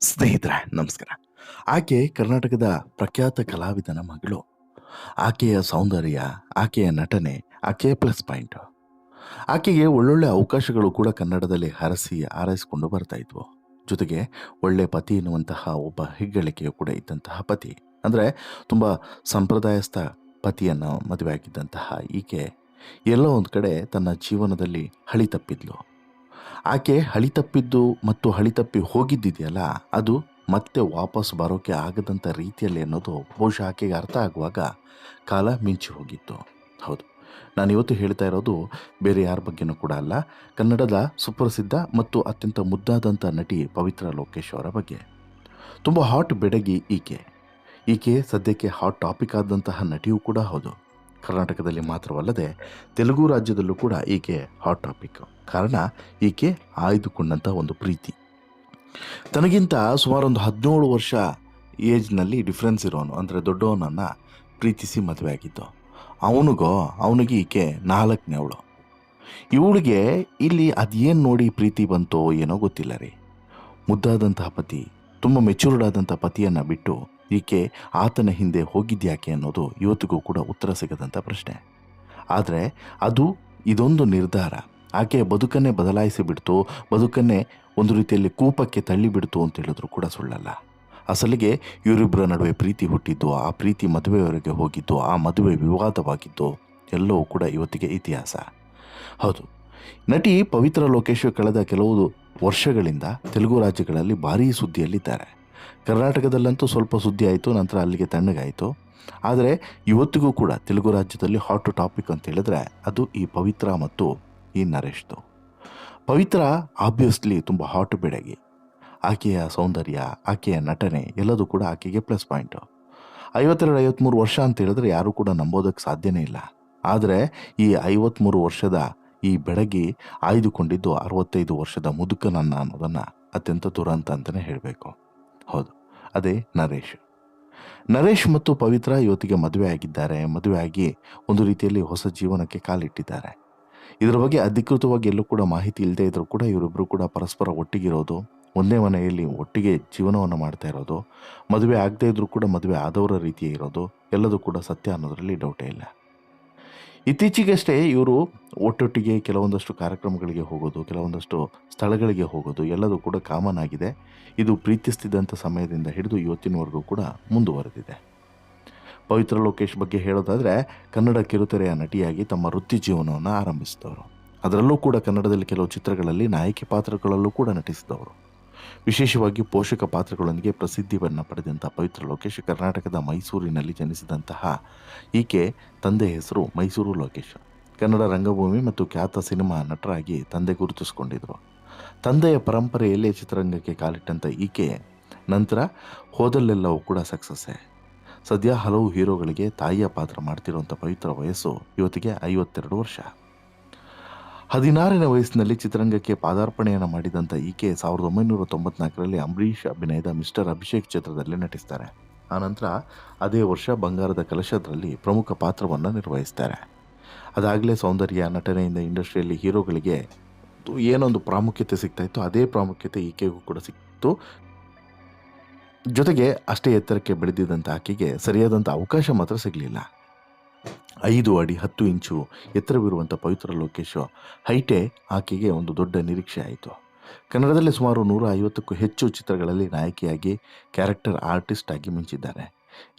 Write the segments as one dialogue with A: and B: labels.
A: ಸ್ನೇಹಿತರೆ, ನಮಸ್ಕಾರ. ಆಕೆ ಕರ್ನಾಟಕದ ಪ್ರಖ್ಯಾತ ಕಲಾವಿದನ ಮಗಳು. ಆಕೆಯ ಸೌಂದರ್ಯ, ಆಕೆಯ ನಟನೆ, ಆಕೆಯ ಪ್ಲಸ್ ಪಾಯಿಂಟ್ ಆಕೆಗೆ ಒಳ್ಳೊಳ್ಳೆ ಅವಕಾಶಗಳು ಕೂಡ ಕನ್ನಡದಲ್ಲಿ ಹರಸಿ ಆರೈಸಿಕೊಂಡು ಬರ್ತಾ ಇದ್ವು. ಜೊತೆಗೆ ಒಳ್ಳೆ ಪತಿ ಎನ್ನುವಂತಹ ಒಬ್ಬ ಹೆಗ್ಗಳಿಕೆಯು ಕೂಡ ಇದ್ದಂತಹ ಪತಿ. ಅಂದರೆ ತುಂಬ ಸಂಪ್ರದಾಯಸ್ಥ ಪತಿಯನ್ನು ಮದುವೆ ಆಗಿದ್ದಂತಹ ಈಕೆ ಎಲ್ಲೋ ಒಂದು ಕಡೆ ತನ್ನ ಜೀವನದಲ್ಲಿ ಹಳಿ ತಪ್ಪಿದ್ಲು. ಆಕೆ ಹಳಿ ತಪ್ಪಿದ್ದು ಮತ್ತು ಹಳಿ ತಪ್ಪಿ ಹೋಗಿದ್ದಿದೆಯಲ್ಲ, ಅದು ಮತ್ತೆ ವಾಪಸ್ ಬರೋಕೆ ಆಗದಂಥ ರೀತಿಯಲ್ಲಿ ಅನ್ನೋದು ಬಹುಶಃ ಆಕೆಗೆ ಅರ್ಥ ಆಗುವಾಗ ಕಾಲ ಮಿಂಚಿ ಹೋಗಿತ್ತು. ಹೌದು. ನಾನು ಇವತ್ತು ಹೇಳ್ತಾ ಇರೋದು ಬೇರೆ ಯಾರ ಬಗ್ಗೆನೂ ಕೂಡ ಅಲ್ಲ. ಕನ್ನಡದ ಸುಪ್ರಸಿದ್ಧ ಮತ್ತು ಅತ್ಯಂತ ಮುದ್ದಾದಂಥ ನಟಿ ಪವಿತ್ರ ಲೋಕೇಶ್ ಅವರ ಬಗ್ಗೆ. ತುಂಬ ಹಾಟ್ ಬೆಡಗಿ ಈಕೆ. ಈಕೆ ಸದ್ಯಕ್ಕೆ ಹಾಟ್ ಟಾಪಿಕ್ ಆದಂತಹ ನಟಿಯೂ ಕೂಡ ಹೌದು. ಕರ್ನಾಟಕದಲ್ಲಿ ಮಾತ್ರವಲ್ಲದೆ ತೆಲುಗು ರಾಜ್ಯದಲ್ಲೂ ಕೂಡ ಈಕೆ ಹಾಟ್ ಟಾಪಿಕ್ ಕಾರಣ, ಈಕೆ ಆಯ್ದುಕೊಂಡಂಥ ಒಂದು ಪ್ರೀತಿ. ತನಗಿಂತ ಸುಮಾರು ಒಂದು ಹದಿನೇಳು ವರ್ಷ ಏಜ್ನಲ್ಲಿ ಡಿಫ್ರೆನ್ಸ್ ಇರೋನು, ಅಂದರೆ ದೊಡ್ಡವನನ್ನು ಪ್ರೀತಿಸಿ ಮದುವೆ ಆಗಿದ್ದು. ಅವನಿಗೋ, ಅವನಿಗೆ ಈಕೆ ನಾಲ್ಕನೇ ಅವಳು. ಇವಳಿಗೆ ಇಲ್ಲಿ ಅದೇನು ನೋಡಿ ಪ್ರೀತಿ ಬಂತೋ ಏನೋ ಗೊತ್ತಿಲ್ಲ ರೀ. ಮುದ್ದಾದಂತಹ ಪತಿ, ತುಂಬ ಮೆಚೂರ್ಡ್ ಆದಂಥ ಪತಿಯನ್ನು ಬಿಟ್ಟು ಈಕೆ ಆತನ ಹಿಂದೆ ಹೋಗಿದ್ಯಾಕೆ ಅನ್ನೋದು ಇವತ್ತಿಗೂ ಕೂಡ ಉತ್ತರ ಸಿಗದಂಥ ಪ್ರಶ್ನೆ. ಆದರೆ ಅದು ಇದೊಂದು ನಿರ್ಧಾರ. ಆಕೆಯ ಬದುಕನ್ನೇ ಬದಲಾಯಿಸಿ ಬಿಡ್ತು, ಬದುಕನ್ನೇ ಒಂದು ರೀತಿಯಲ್ಲಿ ಕೂಪಕ್ಕೆ ತಳ್ಳಿಬಿಡ್ತು ಅಂತ ಹೇಳಿದ್ರು ಕೂಡ ಸುಳ್ಳಲ್ಲ. ಅಸಲಿಗೆ ಇವರಿಬ್ಬರ ನಡುವೆ ಪ್ರೀತಿ ಹುಟ್ಟಿದ್ದು, ಆ ಪ್ರೀತಿ ಮದುವೆಯವರೆಗೆ ಹೋಗಿದ್ದು, ಆ ಮದುವೆ ವಿವಾದವಾಗಿದ್ದು ಎಲ್ಲವೂ ಕೂಡ ಇವತ್ತಿಗೆ ಇತಿಹಾಸ. ಹೌದು. ನಟಿ ಪವಿತ್ರ ಲೋಕೇಶ್ ಕಳೆದ ಕೆಲವು ವರ್ಷಗಳಿಂದ ತೆಲುಗು ರಾಜ್ಯಗಳಲ್ಲಿ ಭಾರೀ ಸುದ್ದಿಯಲ್ಲಿದ್ದಾರೆ. ಕರ್ನಾಟಕದಲ್ಲಂತೂ ಸ್ವಲ್ಪ ಸುದ್ದಿ ಆಯಿತು, ನಂತರ ಅಲ್ಲಿಗೆ ತಣ್ಣಗಾಯಿತು. ಆದರೆ ಇವತ್ತಿಗೂ ಕೂಡ ತೆಲುಗು ರಾಜ್ಯದಲ್ಲಿ ಹಾಟ್ ಟಾಪಿಕ್ ಅಂತ ಹೇಳಿದ್ರೆ ಅದು ಈ ಪವಿತ್ರ ಮತ್ತು ಈ ನರೇಶ್ದು. ಪವಿತ್ರ ಆಬ್ವಿಯಸ್ಲಿ ತುಂಬ ಹಾಟ್ ಬೆಡಗಿ ಆಕೆಯ ಸೌಂದರ್ಯ, ಆಕೆಯ ನಟನೆ ಎಲ್ಲದೂ ಕೂಡ ಆಕೆಗೆ ಪ್ಲಸ್ ಪಾಯಿಂಟು ಐವತ್ತೆರಡು ಐವತ್ತ್ಮೂರು ವರ್ಷ ಅಂತ ಹೇಳಿದ್ರೆ ಯಾರೂ ಕೂಡ ನಂಬೋದಕ್ಕೆ ಸಾಧ್ಯನೇ ಇಲ್ಲ. ಆದರೆ ಈ ಐವತ್ತ್ಮೂರು ವರ್ಷದ ಈ ಬೆಡಗಿ ಆಯ್ದುಕೊಂಡಿದ್ದು ಅರವತ್ತೈದು ವರ್ಷದ ಮುದುಕನನ್ನ ಅನ್ನೋದನ್ನು ಅತ್ಯಂತ ದುರಂತ ಅಂತಲೇ ಹೇಳಬೇಕು. ಅದೇ ನರೇಶ್. ನರೇಶ್ ಮತ್ತು ಪವಿತ್ರ ಇವತ್ತಿಗೆ ಮದುವೆ ಆಗಿದ್ದಾರೆ. ಮದುವೆ ಆಗಿ ಒಂದು ರೀತಿಯಲ್ಲಿ ಹೊಸ ಜೀವನಕ್ಕೆ ಕಾಲಿಟ್ಟಿದ್ದಾರೆ. ಇದರ ಬಗ್ಗೆ ಅಧಿಕೃತವಾಗಿ ಎಲ್ಲೂ ಕೂಡ ಮಾಹಿತಿ ಇಲ್ಲದೆ ಇದ್ದರೂ ಕೂಡ ಇವರಿಬ್ಬರು ಕೂಡ ಪರಸ್ಪರ ಒಟ್ಟಿಗಿರೋದು, ಒಂದೇ ಮನೆಯಲ್ಲಿ ಒಟ್ಟಿಗೆ ಜೀವನವನ್ನು ಮಾಡ್ತಾ ಇರೋದು, ಮದುವೆ ಆಗದೇ ಇದ್ದರೂ ಕೂಡ ಮದುವೆ ಆದವರ ರೀತಿಯೇ ಇರೋದು, ಎಲ್ಲದೂ ಕೂಡ ಸತ್ಯ ಅನ್ನೋದರಲ್ಲಿ ಡೌಟೇ ಇಲ್ಲ. ಇತ್ತೀಚೆಗಷ್ಟೇ ಇವರು ಒಟ್ಟೊಟ್ಟಿಗೆ ಕೆಲವೊಂದಷ್ಟು ಕಾರ್ಯಕ್ರಮಗಳಿಗೆ ಹೋಗೋದು, ಕೆಲವೊಂದಷ್ಟು ಸ್ಥಳಗಳಿಗೆ ಹೋಗೋದು, ಎಲ್ಲದೂ ಕೂಡ ಕಾಮನ್ ಆಗಿದೆ. ಇದು ಪ್ರೀತಿಸ್ತಿದ್ದಂಥ ಸಮಯದಿಂದ ಹಿಡಿದು ಇವತ್ತಿನವರೆಗೂ ಕೂಡ ಮುಂದುವರೆದಿದೆ. ಪವಿತ್ರ ಲೋಕೇಶ್ ಬಗ್ಗೆ ಹೇಳೋದಾದರೆ, ಕನ್ನಡ ಕಿರುತೆರೆಯ ನಟಿಯಾಗಿ ತಮ್ಮ ವೃತ್ತಿ ಜೀವನವನ್ನು ಆರಂಭಿಸಿದವರು. ಅದರಲ್ಲೂ ಕೂಡ ಕನ್ನಡದಲ್ಲಿ ಕೆಲವು ಚಿತ್ರಗಳಲ್ಲಿ ನಾಯಕಿ ಪಾತ್ರಗಳಲ್ಲೂ ಕೂಡ ನಟಿಸಿದವರು. ವಿಶೇಷವಾಗಿ ಪೋಷಕ ಪಾತ್ರಗಳೊಂದಿಗೆ ಪ್ರಸಿದ್ಧಿಯನ್ನು ಪಡೆದಂಥ ಪವಿತ್ರ ಲೋಕೇಶ್ ಕರ್ನಾಟಕದ ಮೈಸೂರಿನಲ್ಲಿ ಜನಿಸಿದಂತಹ ಈಕೆ ತಂದೆ ಹೆಸರು ಮೈಸೂರು ಲೋಕೇಶ್. ಕನ್ನಡ ರಂಗಭೂಮಿ ಮತ್ತು ಖ್ಯಾತ ಸಿನಿಮಾ ನಟರಾಗಿ ತಂದೆ ಗುರುತಿಸಿಕೊಂಡಿದ್ದರು ತಂದೆಯ ಪರಂಪರೆಯಲ್ಲೇ ಚಿತ್ರರಂಗಕ್ಕೆ ಕಾಲಿಟ್ಟಂಥ ಈಕೆ ನಂತರ ಹೋದಲ್ಲೆಲ್ಲವೂ ಕೂಡ ಸಕ್ಸಸ್ಸೇ. ಸದ್ಯ ಹಲವು ಹೀರೋಗಳಿಗೆ ತಾಯಿಯ ಪಾತ್ರ ಮಾಡ್ತಿರುವಂಥ ಪವಿತ್ರ ವಯಸ್ಸು ಇವತ್ತಿಗೆ ಐವತ್ತೆರಡು ವರ್ಷ. ಹದಿನಾರನೇ ವಯಸ್ಸಿನಲ್ಲಿ ಚಿತ್ರರಂಗಕ್ಕೆ ಪಾದಾರ್ಪಣೆಯನ್ನು ಮಾಡಿದಂಥ ಈಕೆ ಸಾವಿರದ ಒಂಬೈನೂರ ತೊಂಬತ್ನಾಲ್ಕರಲ್ಲಿ ಅಂಬರೀಷ್ ಅಭಿನಯದ ಮಿಸ್ಟರ್ ಅಭಿಷೇಕ್ ಚಿತ್ರದಲ್ಲಿ ನಟಿಸ್ತಾರೆ. ಆನಂತರ ಅದೇ ವರ್ಷ ಬಂಗಾರದ ಕಲಶದಲ್ಲಿ ಪ್ರಮುಖ ಪಾತ್ರವನ್ನು ನಿರ್ವಹಿಸ್ತಾರೆ. ಅದಾಗಲೇ ಸೌಂದರ್ಯ, ನಟನೆಯಿಂದ ಇಂಡಸ್ಟ್ರಿಯಲ್ಲಿ ಹೀರೋಗಳಿಗೆ ಏನೊಂದು ಪ್ರಾಮುಖ್ಯತೆ ಸಿಗ್ತಾ ಇತ್ತು, ಅದೇ ಪ್ರಾಮುಖ್ಯತೆ ಈಕೆಗೂ ಕೂಡ ಸಿಕ್ತು ಜೊತೆಗೆ ಅಷ್ಟೇ ಎತ್ತರಕ್ಕೆ ಬೆಳೆದಿದ್ದಂಥ ಆಕೆಗೆ ಸರಿಯಾದಂಥ ಅವಕಾಶ ಮಾತ್ರ ಸಿಗಲಿಲ್ಲ. ಐದು ಅಡಿ ಹತ್ತು ಇಂಚು ಎತ್ತರವಿರುವಂಥ ಪವಿತ್ರ ಲೋಕೇಶ್ ಹೈಟೆ ಆಕೆಗೆ ಒಂದು ದೊಡ್ಡ ನಿರೀಕ್ಷೆ ಆಯಿತು. ಕನ್ನಡದಲ್ಲಿ ಸುಮಾರು ನೂರ ಐವತ್ತಕ್ಕೂ ಹೆಚ್ಚು ಚಿತ್ರಗಳಲ್ಲಿ ನಾಯಕಿಯಾಗಿ ಕ್ಯಾರೆಕ್ಟರ್ ಆರ್ಟಿಸ್ಟ್ ಆಗಿ ಮಿಂಚಿದ್ದಾರೆ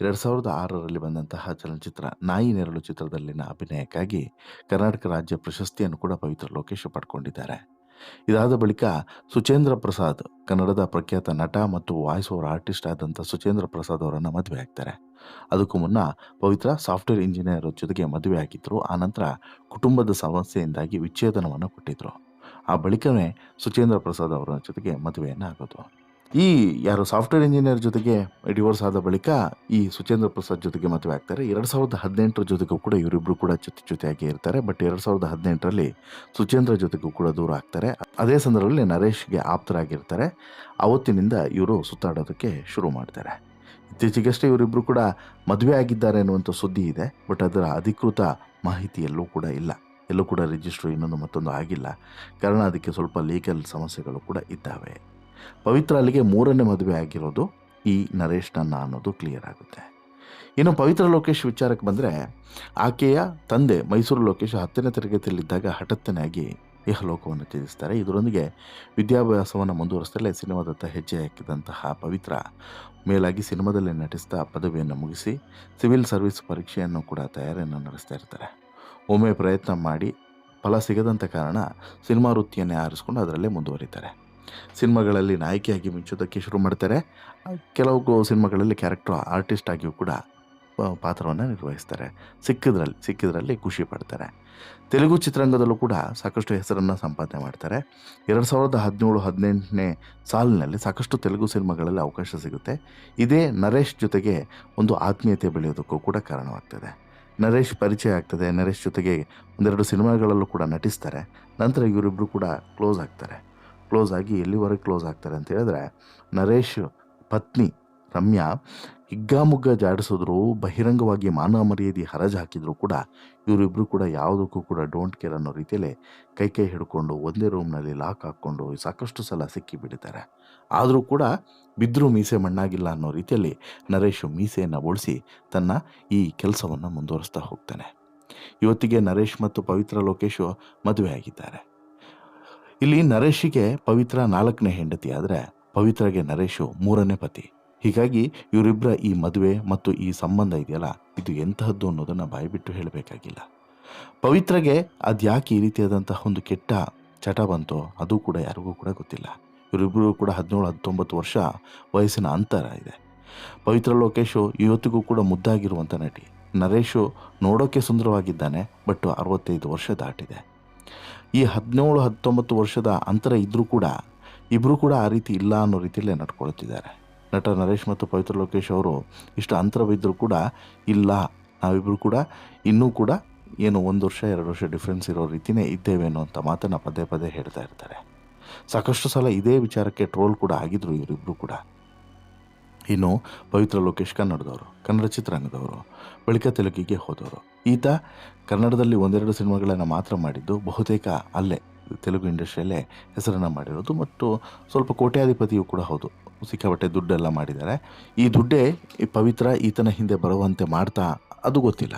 A: ಎರಡು ಸಾವಿರದ ಆರರಲ್ಲಿ ಬಂದಂತಹ ಚಲನಚಿತ್ರ ನಾಯಿ ನೆರಳು ಚಿತ್ರದಲ್ಲಿನ ಅಭಿನಯಕ್ಕಾಗಿ ಕರ್ನಾಟಕ ರಾಜ್ಯ ಪ್ರಶಸ್ತಿಯನ್ನು ಕೂಡ ಪವಿತ್ರ ಲೋಕೇಶ್ ಪಡ್ಕೊಂಡಿದ್ದಾರೆ. ಇದಾದ ಬಳಿಕ ಸುಚೇಂದ್ರ ಪ್ರಸಾದ್, ಕನ್ನಡದ ಪ್ರಖ್ಯಾತ ನಟ ಮತ್ತು ವಾಯ್ಸ್ ಓವರ್ ಆರ್ಟಿಸ್ಟ್ ಆದಂಥ ಸುಚೇಂದ್ರ ಪ್ರಸಾದ್ ಅವರನ್ನು ಮದುವೆ ಆಗ್ತಾರೆ. ಅದಕ್ಕೂ ಮುನ್ನ ಪವಿತ್ರ ಸಾಫ್ಟ್ವೇರ್ ಇಂಜಿನಿಯರ್ ಜೊತೆಗೆ ಮದುವೆ ಆಗಿದ್ದರು ಆನಂತರ ಕುಟುಂಬದ ಸಮಸ್ಯೆಯಿಂದಾಗಿ ವಿಚ್ಛೇದನವನ್ನು ಕೊಟ್ಟಿದ್ದರು ಆ ಬಳಿಕವೇ ಸುಚೇಂದ್ರ ಪ್ರಸಾದ್ ಅವರ ಜೊತೆಗೆ ಮದುವೆಯನ್ನು ಆಗೋದು. ಈ ಯಾರು ಸಾಫ್ಟ್ವೇರ್ ಇಂಜಿನಿಯರ್ ಜೊತೆಗೆ ಡಿವೋರ್ಸ್ ಆದ ಬಳಿಕ ಈ ಸುಚೇಂದ್ರ ಪ್ರಸಾದ್ ಜೊತೆಗೆ ಮದುವೆ ಆಗ್ತಾರೆ. ಎರಡು ಸಾವಿರದ ಹದಿನೆಂಟರ ಜೊತೆಗೂ ಕೂಡ ಇವರಿಬ್ಬರು ಕೂಡ ಜೊತೆ ಜೊತೆಯಾಗಿ ಇರ್ತಾರೆ. ಬಟ್ ಎರಡು ಸಾವಿರದ ಹದಿನೆಂಟರಲ್ಲಿ ಸುಚೇಂದ್ರ ಜೊತೆಗೂ ಕೂಡ ದೂರ ಆಗ್ತಾರೆ. ಅದೇ ಸಂದರ್ಭದಲ್ಲಿ ನರೇಶ್ಗೆ ಆಪ್ತರಾಗಿರ್ತಾರೆ. ಅವತ್ತಿನಿಂದ ಇವರು ಸುತ್ತಾಡೋದಕ್ಕೆ ಶುರು ಮಾಡ್ತಾರೆ. ಇತ್ತೀಚೆಗಷ್ಟೇ ಇವರಿಬ್ಬರು ಕೂಡ ಮದುವೆ ಆಗಿದ್ದಾರೆ ಅನ್ನುವಂಥ ಸುದ್ದಿ ಇದೆ. ಬಟ್ ಅದರ ಅಧಿಕೃತ ಮಾಹಿತಿ ಎಲ್ಲೂ ಕೂಡ ಇಲ್ಲ. ಎಲ್ಲೂ ಕೂಡ ರಿಜಿಸ್ಟ್ರು ಇನ್ನೊಂದು ಮತ್ತೊಂದು ಆಗಿಲ್ಲ. ಕಾರಣ ಅದಕ್ಕೆ ಸ್ವಲ್ಪ ಲೀಗಲ್ ಸಮಸ್ಯೆಗಳು ಕೂಡ ಇದ್ದಾವೆ. ಪವಿತ್ರ ಅಲ್ಲಿಗೆ ಮೂರನೇ ಮದುವೆ ಆಗಿರೋದು ಈ ನರೇಶ್ ಅನ್ನೋದು ಕ್ಲಿಯರ್ ಆಗುತ್ತೆ. ಇನ್ನು ಪವಿತ್ರ ಲೋಕೇಶ್ ವಿಚಾರಕ್ಕೆ ಬಂದರೆ ಆಕೆಯ ತಂದೆ ಮೈಸೂರು ಲೋಕೇಶ್ ಹತ್ತನೇ ತರಗತಿಯಲ್ಲಿದ್ದಾಗ ಹಠತ್ತನಾಗಿ ಇಹಲೋಕವನ್ನು ತ್ಯಜಿಸ್ತಾರೆ. ಇದರೊಂದಿಗೆ ವಿದ್ಯಾಭ್ಯಾಸವನ್ನು ಮುಂದುವರಿಸಲೇ ಸಿನಿಮಾದತ್ತ ಹೆಜ್ಜೆ ಹಾಕಿದಂತಹ ಪವಿತ್ರ ಮೇಲಾಗಿ ಸಿನಿಮಾದಲ್ಲಿ ನಟಿಸ್ತಾ ಪದವಿಯನ್ನು ಮುಗಿಸಿ ಸಿವಿಲ್ ಸರ್ವಿಸ್ ಪರೀಕ್ಷೆಯನ್ನು ಕೂಡ ತಯಾರಿಯನ್ನು ನಡೆಸ್ತಾ ಇರ್ತಾರೆ. ಒಮ್ಮೆ ಪ್ರಯತ್ನ ಮಾಡಿ ಫಲ ಸಿಗದಂಥ ಕಾರಣ ಸಿನಿಮಾ ವೃತ್ತಿಯನ್ನೇ ಆರಿಸ್ಕೊಂಡು ಅದರಲ್ಲೇ ಮುಂದುವರಿತಾರೆ. ಸಿನಿಮಾಗಳಲ್ಲಿ ನಾಯಕಿಯಾಗಿ ಮಿಂಚೋದಕ್ಕೆ ಶುರು ಮಾಡ್ತಾರೆ. ಕೆಲವು ಸಿನಿಮಾಗಳಲ್ಲಿ ಕ್ಯಾರೆಕ್ಟರ್ ಆರ್ಟಿಸ್ಟ್ ಆಗಿಯೂ ಕೂಡ ಪಾತ್ರವನ್ನು ನಿರ್ವಹಿಸ್ತಾರೆ. ಸಿಕ್ಕಿದ್ರಲ್ಲಿ ಸಿಕ್ಕಿದ್ರಲ್ಲಿ ಖುಷಿ ಪಡ್ತಾರೆ. ತೆಲುಗು ಚಿತ್ರರಂಗದಲ್ಲೂ ಕೂಡ ಸಾಕಷ್ಟು ಹೆಸರನ್ನು ಸಂಪಾದನೆ ಮಾಡ್ತಾರೆ. ಎರಡು ಸಾವಿರದ ಹದಿನೇಳು, ಹದಿನೆಂಟನೇ ಸಾಲಿನಲ್ಲಿ ಸಾಕಷ್ಟು ತೆಲುಗು ಸಿನಿಮಾಗಳಲ್ಲಿ ಅವಕಾಶ ಸಿಗುತ್ತೆ. ಇದೇ ನರೇಶ್ ಜೊತೆಗೆ ಒಂದು ಆತ್ಮೀಯತೆ ಬೆಳೆಯೋದಕ್ಕೂ ಕೂಡ ಕಾರಣವಾಗ್ತದೆ. ನರೇಶ್ ಪರಿಚಯ ಆಗ್ತದೆ. ನರೇಶ್ ಜೊತೆಗೆ ಒಂದೆರಡು ಸಿನಿಮಾಗಳಲ್ಲೂ ಕೂಡ ನಟಿಸ್ತಾರೆ. ನಂತರ ಇವರಿಬ್ಬರು ಕೂಡ ಕ್ಲೋಸ್ ಆಗ್ತಾರೆ. ಕ್ಲೋಸ್ ಆಗಿ ಎಲ್ಲಿವರೆಗೆ ಕ್ಲೋಸ್ ಆಗ್ತಾರೆ ಅಂತ ಹೇಳಿದ್ರೆ ನರೇಶ್, ಪತ್ನಿ, ರಮ್ಯಾ ಹಿಗ್ಗಾಮುಗ್ಗ ಜಾಡಿಸಿದ್ರು, ಬಹಿರಂಗವಾಗಿ ಮಾನವ ಮರ್ಯಾದೆ ಹರಜು ಹಾಕಿದ್ರು ಕೂಡ ಇವರಿಬ್ಬರು ಕೂಡ ಯಾವುದಕ್ಕೂ ಕೂಡ ಡೋಂಟ್ ಕೇರ್ ಅನ್ನೋ ರೀತಿಯಲ್ಲಿ ಕೈ ಕೈ ಹಿಡ್ಕೊಂಡು ಒಂದೇ ರೂಮ್ನಲ್ಲಿ ಲಾಕ್ ಹಾಕ್ಕೊಂಡು ಸಾಕಷ್ಟು ಸಲ ಸಿಕ್ಕಿ ಬಿಡ್ತಾರೆ ಆದರೂ ಕೂಡ ಬಿದ್ದರೂ ಮೀಸೆ ಮಣ್ಣಾಗಿಲ್ಲ ಅನ್ನೋ ರೀತಿಯಲ್ಲಿ ನರೇಶ್ ಮೀಸೆಯನ್ನು ಉಳಿಸಿ ತನ್ನ ಈ ಕೆಲಸವನ್ನು ಮುಂದುವರಿಸ್ತಾ ಹೋಗ್ತಾನೆ. ಇವತ್ತಿಗೆ ನರೇಶ್ ಮತ್ತು ಪವಿತ್ರ ಲೋಕೇಶು ಮದುವೆ ಆಗಿದ್ದಾರೆ. ಇಲ್ಲಿ ನರೇಶಿಗೆ ಪವಿತ್ರ ನಾಲ್ಕನೇ ಹೆಂಡತಿ ಆದರೆ ಪವಿತ್ರಗೆ ನರೇಶು ಮೂರನೇ ಪತಿ. ಹೀಗಾಗಿ ಇವರಿಬ್ಬರ ಈ ಮದುವೆ ಮತ್ತು ಈ ಸಂಬಂಧ ಇದೆಯಲ್ಲ, ಇದು ಎಂತಹದ್ದು ಅನ್ನೋದನ್ನು ಬಾಯಿಬಿಟ್ಟು ಹೇಳಬೇಕಾಗಿಲ್ಲ. ಪವಿತ್ರಗೆ ಅದ್ಯಾಕೆ ಈ ರೀತಿಯಾದಂತಹ ಒಂದು ಕೆಟ್ಟ ಚಟ ಬಂತೋ ಅದು ಕೂಡ ಯಾರಿಗೂ ಕೂಡ ಗೊತ್ತಿಲ್ಲ. ಇವರಿಬ್ಬರು ಕೂಡ ಹದಿನೇಳು, ಹತ್ತೊಂಬತ್ತು ವರ್ಷ ವಯಸ್ಸಿನ ಅಂತರ ಇದೆ. ಪವಿತ್ರ ಲೋಕೇಶು ಇವತ್ತಿಗೂ ಕೂಡ ಮುದ್ದಾಗಿರುವಂಥ ನಟಿ. ನರೇಶು ನೋಡೋಕ್ಕೆ ಸುಂದರವಾಗಿದ್ದಾನೆ, ಬಟ್ ಅರವತ್ತೈದು ವರ್ಷ ದಾಟಿದೆ. ಈ ಹದಿನೇಳು, ಹತ್ತೊಂಬತ್ತು ವರ್ಷದ ಅಂತರ ಇದ್ದರೂ ಕೂಡ ಇಬ್ಬರೂ ಕೂಡ ಆ ರೀತಿ ಇಲ್ಲ ಅನ್ನೋ ರೀತಿಯಲ್ಲೇ ನಡ್ಕೊಳ್ತಿದ್ದಾರೆ. ನಟ ನರೇಶ್ ಮತ್ತು ಪವಿತ್ರ ಲೋಕೇಶ್ ಅವರು ಇಷ್ಟು ಅಂತರವಿದ್ದರೂ ಕೂಡ ಇಲ್ಲ. ನಾವಿಬ್ಬರು ಕೂಡ ಇನ್ನೂ ಕೂಡ ಏನು ಒಂದು ವರ್ಷ, ಎರಡು ವರ್ಷ ಡಿಫ್ರೆನ್ಸ್ ಇರೋ ರೀತಿಯೇ ಇದ್ದೇವೆ ಅಂತ ಮಾತನ್ನು ಪದೇ ಪದೇ ಹೇಳ್ತಾ ಇರ್ತಾರೆ. ಸಾಕಷ್ಟು ಸಲ ಇದೇ ವಿಚಾರಕ್ಕೆ ಟ್ರೋಲ್ ಕೂಡ ಆಗಿದ್ದರು ಇವರಿಬ್ಬರು ಕೂಡ. ಇನ್ನು ಪವಿತ್ರ ಲೋಕೇಶ್ ಕನ್ನಡದವರು, ಕನ್ನಡ ಚಿತ್ರರಂಗದವರು, ಬಳಿಕ ತೆಲುಗಿಗೆ ಹೋದವರು. ಈತ ಕನ್ನಡದಲ್ಲಿ ಒಂದೆರಡು ಸಿನಿಮಾಗಳನ್ನು ಮಾತ್ರ ಮಾಡಿದ್ದು, ಬಹುತೇಕ ಅಲ್ಲೇ, ತೆಲುಗು ಇಂಡಸ್ಟ್ರಿಯಲ್ಲೇ ಹೆಸರನ್ನು ಮಾಡಿರೋದು ಮತ್ತು ಸ್ವಲ್ಪ ಕೋಟ್ಯಾಧಿಪತಿಯು ಕೂಡ ಹೌದು, ಸಿಕ್ಕಾಪಟ್ಟೆ ದುಡ್ಡೆಲ್ಲ ಮಾಡಿದ್ದಾರೆ. ಈ ದುಡ್ಡೇ ಈ ಪವಿತ್ರ ಈತನ ಹಿಂದೆ ಬರುವಂತೆ ಮಾಡ್ತಾ ಅದು ಗೊತ್ತಿಲ್ಲ.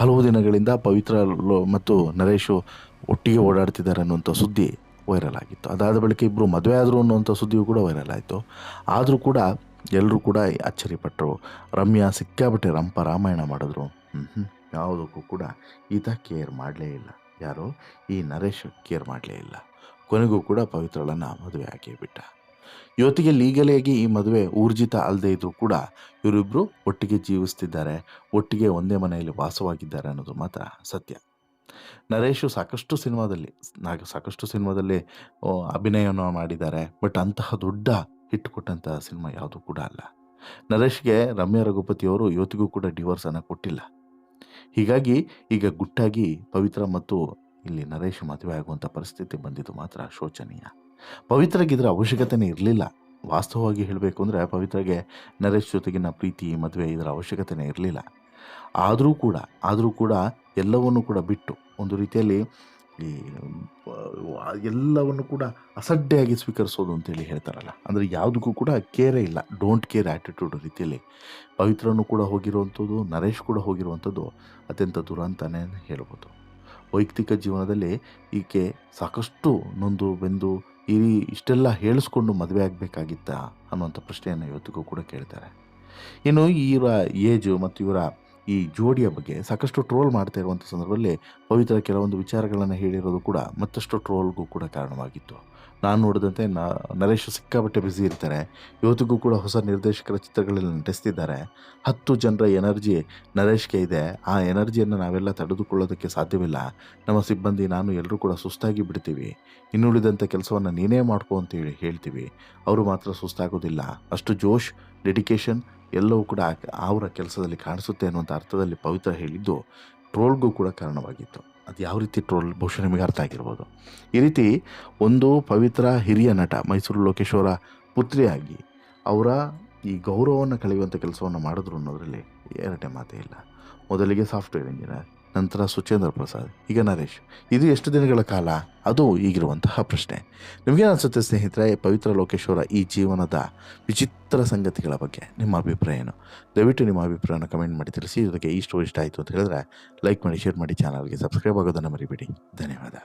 A: ಹಲವು ದಿನಗಳಿಂದ ಪವಿತ್ರ ಮತ್ತು ನರೇಶು ಒಟ್ಟಿಗೆ ಓಡಾಡ್ತಿದ್ದಾರೆ ಅನ್ನುವಂಥ ಸುದ್ದಿ ವೈರಲ್ ಆಗಿತ್ತು. ಅದಾದ ಬಳಿಕ ಇಬ್ಬರು ಮದುವೆ ಆದರು ಅನ್ನುವಂಥ ಸುದ್ದಿಯೂ ಕೂಡ ವೈರಲ್ ಆಯಿತು. ಆದರೂ ಕೂಡ ಎಲ್ಲರೂ ಕೂಡ ಅಚ್ಚರಿಪಟ್ಟರು ರಮ್ಯಾ ಸಿಕ್ಕಾಪಟ್ಟೆ ರಂಪ ರಾಮಾಯಣ ಮಾಡಿದ್ರು. ಹ್ಞೂ ಯಾವುದಕ್ಕೂ ಕೂಡ ಈತ ಕೇರ್ ಮಾಡಲೇ ಇಲ್ಲ. ಯಾರೋ? ಈ ನರೇಶ್ ಕೇರ್ ಮಾಡಲೇ ಇಲ್ಲ. ಕೊನೆಗೂ ಕೂಡ ಪವಿತ್ರಳನ್ನು ಮದುವೆ ಹಾಕಿ ಬಿಟ್ಟ. ಇವತ್ತಿಗೆ ಲೀಗಲಿಯಾಗಿ ಈ ಮದುವೆ ಊರ್ಜಿತ ಅಲ್ಲದೆ ಇದ್ದರೂ ಕೂಡ ಇವರಿಬ್ಬರು ಒಟ್ಟಿಗೆ ಜೀವಿಸ್ತಿದ್ದಾರೆ, ಒಟ್ಟಿಗೆ ಒಂದೇ ಮನೆಯಲ್ಲಿ ವಾಸವಾಗಿದ್ದಾರೆ ಅನ್ನೋದು ಮಾತ್ರ ಸತ್ಯ. ನರೇಶು ಸಾಕಷ್ಟು ಸಿನಿಮಾದಲ್ಲಿ, ನಾಗ ಸಾಕಷ್ಟು ಸಿನಿಮಾದಲ್ಲಿ ಅಭಿನಯವನ್ನು ಮಾಡಿದ್ದಾರೆ, ಬಟ್ ಅಂತಹ ದೊಡ್ಡ ಹಿಟ್ ಕೊಟ್ಟಂತಹ ಸಿನಿಮಾ ಯಾವುದು ಕೂಡ ಅಲ್ಲ. ನರೇಶ್ಗೆ ರಮ್ಯಾ ರಘುಪತಿಯವರು ಇವತ್ತಿಗೂ ಕೂಡ ಡಿವೋರ್ಸನ್ನು ಕೊಟ್ಟಿಲ್ಲ. ಹೀಗಾಗಿ ಈಗ ಗುಟ್ಟಾಗಿ ಪವಿತ್ರ ಮತ್ತು ಇಲ್ಲಿ ನರೇಶ್ ಮದುವೆ ಆಗುವಂಥ ಪರಿಸ್ಥಿತಿ ಬಂದಿದ್ದು ಮಾತ್ರ ಶೋಚನೀಯ. ಪವಿತ್ರಗೆ ಇದರ ಅವಶ್ಯಕತೆನೇ ಇರಲಿಲ್ಲ. ವಾಸ್ತವವಾಗಿ ಹೇಳಬೇಕು ಅಂದರೆ ಪವಿತ್ರಗೆ ನರೇಶ್ ಜೊತೆಗಿನ ಪ್ರೀತಿ, ಮದುವೆ ಇದರ ಅವಶ್ಯಕತೆನೇ ಇರಲಿಲ್ಲ. ಆದರೂ ಕೂಡ ಆದರೂ ಕೂಡ ಎಲ್ಲವನ್ನು ಕೂಡ ಬಿಟ್ಟು ಒಂದು ರೀತಿಯಲ್ಲಿ ಎಲ್ಲವನ್ನು ಕೂಡ ಅಸಡ್ಡೆಯಾಗಿ ಸ್ವೀಕರಿಸೋದು ಅಂತೇಳಿ ಹೇಳ್ತಾರಲ್ಲ. ಅಂದರೆ ಯಾವುದಕ್ಕೂ ಕೂಡ ಕೇರೆ ಇಲ್ಲ. ಡೋಂಟ್ ಕೇರ್ ಆ್ಯಟಿಟ್ಯೂಡ್ ರೀತಿಯಲ್ಲಿ. ಪವಿತ್ರನೂ ಕೂಡ ಹೋಗಿರುವಂಥದ್ದು, ನರೇಶ್ ಕೂಡ ಹೋಗಿರುವಂಥದ್ದು ಅತ್ಯಂತ ದುರಂತನೇ ಹೇಳ್ಬೋದು. ವೈಯಕ್ತಿಕ ಜೀವನದಲ್ಲಿ ಈಕೆ ಸಾಕಷ್ಟು ನೊಂದು, ಬೆಂದು ಈ ಇಷ್ಟೆಲ್ಲ ಹೇಳಿಸ್ಕೊಂಡು ಮದುವೆ ಆಗಬೇಕಾಗಿತ್ತಾ ಅನ್ನುವಂಥ ಪ್ರಶ್ನೆಯನ್ನು ಇವತ್ತಿಗೂ ಕೂಡ ಕೇಳ್ತಾರೆ. ಇನ್ನು ಇವರ ಏಜು ಮತ್ತು ಇವರ ಈ ಜೋಡಿಯ ಬಗ್ಗೆ ಸಾಕಷ್ಟು ಟ್ರೋಲ್ ಮಾಡ್ತಾ ಇರುವಂಥ ಸಂದರ್ಭದಲ್ಲಿ ಪವಿತ್ರ ಕೆಲವೊಂದು ವಿಚಾರಗಳನ್ನು ಹೇಳಿರೋದು ಕೂಡ ಮತ್ತಷ್ಟು ಟ್ರೋಲ್ಗೂ ಕೂಡ ಕಾರಣವಾಗಿತ್ತು. ನಾನು ನೋಡಿದಂತೆ ನ, ನರೇಶ್ ಸಿಕ್ಕಾಪಟ್ಟೆ ಬ್ಯುಸಿ ಇರ್ತಾರೆ. ಇವತ್ತಿಗೂ ಕೂಡ ಹೊಸ ನಿರ್ದೇಶಕರ ಚಿತ್ರಗಳಲ್ಲಿ ನಟಿಸ್ತಿದ್ದಾರೆ. ಹತ್ತು ಜನರ ಎನರ್ಜಿ ನರೇಶ್ಗೆ ಇದೆ. ಆ ಎನರ್ಜಿಯನ್ನು ನಾವೆಲ್ಲ ತಡೆದುಕೊಳ್ಳೋದಕ್ಕೆ ಸಾಧ್ಯವಿಲ್ಲ. ನಮ್ಮ ಸಿಬ್ಬಂದಿ, ನಾನು ಎಲ್ಲರೂ ಕೂಡ ಸುಸ್ತಾಗಿ ಬಿಡ್ತೀವಿ. ಇನ್ನುಳಿದಂಥ ಕೆಲಸವನ್ನು ನೀನೇ ಮಾಡ್ಕೊ ಅಂತೇಳಿ ಹೇಳ್ತೀವಿ. ಅವರು ಮಾತ್ರ ಸುಸ್ತಾಗೋದಿಲ್ಲ. ಅಷ್ಟು ಜೋಶ್, ಡೆಡಿಕೇಶನ್ ಎಲ್ಲವೂ ಕೂಡ ಅವರ ಕೆಲಸದಲ್ಲಿ ಕಾಣಿಸುತ್ತೆ ಅನ್ನುವಂಥ ಅರ್ಥದಲ್ಲಿ ಪವಿತ್ರ ಹೇಳಿದ್ದು ಟ್ರೋಲ್ಗೂ ಕೂಡ ಕಾರಣವಾಗಿತ್ತು. ಅದು ಯಾವ ರೀತಿ ಟ್ರೋಲ್ ಬಹುಶಃ ನಿಮಗೆ ಅರ್ಥ ಆಗಿರ್ಬೋದು. ಈ ರೀತಿ ಒಂದು ಪವಿತ್ರ ಹಿರಿಯ ನಟ ಮೈಸೂರು ಲೋಕೇಶ್ವರ ಪುತ್ರಿಯಾಗಿ ಅವರ ಈ ಗೌರವವನ್ನು ಕಳೆಯುವಂಥ ಕೆಲಸವನ್ನು ಮಾಡಿದ್ರು ಅನ್ನೋದರಲ್ಲಿ ಎರಡೇ ಮಾತೇ ಇಲ್ಲ. ಮೊದಲಿಗೆ ಸಾಫ್ಟ್ವೇರ್ ಇಂಜಿನಿಯರ್ ನಂತರ ಸುಚೇಂದ್ರ ಪ್ರಸಾದ್, ಈಗ ನರೇಶ್. ಇದು ಎಷ್ಟು ದಿನಗಳ ಕಾಲ? ಅದು ಈಗಿರುವಂತಹ ಪ್ರಶ್ನೆ. ನಿಮಗೇನು ಅನಿಸುತ್ತೆ ಸ್ನೇಹಿತರೆ, ಪವಿತ್ರ ಲೋಕೇಶ್ವರ ಈ ಜೀವನದ ವಿಚಿತ್ರ ಸಂಗತಿಗಳ ಬಗ್ಗೆ? ನಿಮ್ಮ ಅಭಿಪ್ರಾಯ ಏನು? ದಯವಿಟ್ಟು ನಿಮ್ಮ ಅಭಿಪ್ರಾಯನ ಕಮೆಂಟ್ ಮಾಡಿ ತಿಳಿಸಿ. ಇದಕ್ಕೆ ಈ ಸ್ಟೋರಿ ಇಷ್ಟ ಆಯಿತು ಅಂತ ಹೇಳಿದ್ರೆ, ಲೈಕ್ ಮಾಡಿ, ಶೇರ್ ಮಾಡಿ, ಚಾನಲ್ಗೆ ಸಬ್ಸ್ಕ್ರೈಬ್ ಆಗೋದನ್ನು ಮರಿಬೇಡಿ. ಧನ್ಯವಾದ.